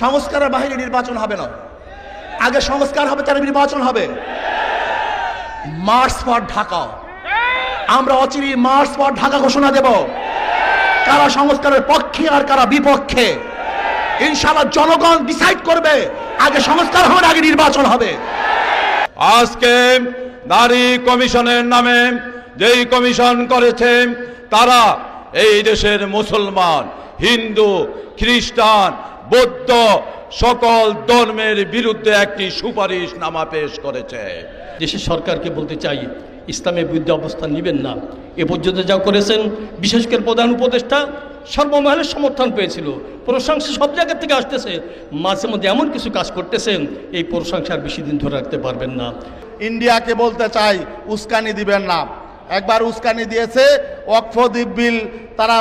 সংস্কারের বাহিনী নির্বাচন হবে না। আগে সংস্কার হবে তার নির্বাচন হবে। March for Dhaka. আমরা অচিরি মার্চ ফর ঢাকা ঘোষণা দেব। কারা সংস্কারের পক্ষে আর কারা বিপক্ষে। ইনশাআল্লাহ জনগণ ডিসাইড করবে, আগে সংস্কার হবে আগে নির্বাচন হবে। আজকে নারী কমিশনের নামে যেই কমিশন করেছে, তারা এই দেশের মুসলমান, হিন্দু, খ্রিস্টান বৌদ্ধ সকল ধর্মের বিরুদ্ধে একটি সুপারিশ নামা পেশ করেছে। দেশের সরকারকে বলতে চাই ইসলামের বিরুদ্ধে অবস্থান নেবেন না। এ পর্যন্ত যা করেছেন বিশেষ করে প্রধান উপদেষ্টা সর্বমহলের সমর্থন পেয়েছিল। প্রশংসা সব জায়গা থেকে আসতেছে। মাঝে মধ্যে এমন কিছু কাজ করতেছেন এই প্রশংসা আর বেশি দিন ধরে রাখতে পারবেন না। ইন্ডিয়াকে বলতে চাই উস্কানি দিবেন না। একবার উস্কানি দিয়েছে ওয়াকফ দ্বীপ বিল তারা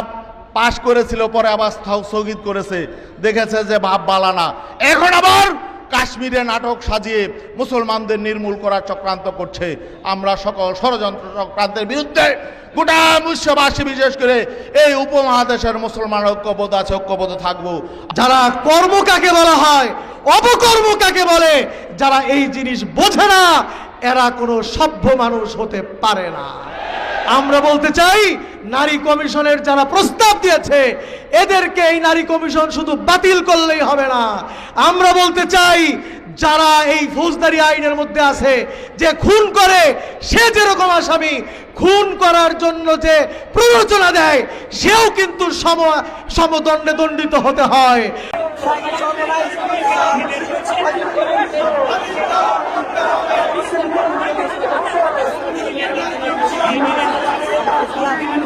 পাশ করেছিল, পরে আবার স্থ- স্থগিত করেছে। দেখেছে যে ভাব বালানা। এখন আবার কাশ্মীরে নাটক সাজিয়ে মুসলমানদের নির্মূল করার চক্রান্ত করছে। আমরা সকল ষড়যন্ত্র চক্রান্তের বিরুদ্ধে গোটা বিশ্ববাসী, বিশেষ করে এই উপমহাদেশের মুসলমান ঐক্যবোধ আছে ঐক্যবোধ থাকব। যারা কর্ম কাকে বলা হয়, অপকর্ম কাকে বলে, যারা এই জিনিস বোঝে না, এরা কোনো সভ্য মানুষ হতে পারে না। আমরা বলতে চাই, নারী কমিশনের যারা প্রস্তাব দিয়েছে, এদেরকে এই নারী কমিশন শুধু বাতিল করলেই হবে না। আমরা বলতে চাই, যারা এই ফৌজদারি আইনের মধ্যে আছে, যে খুন করে, সে যেরকম আসামি, খুন করার জন্য যে প্ররোচনা দেয়, সেও কিন্তু সম, সমদণ্ডে দণ্ডিত হতে হয়। Olun.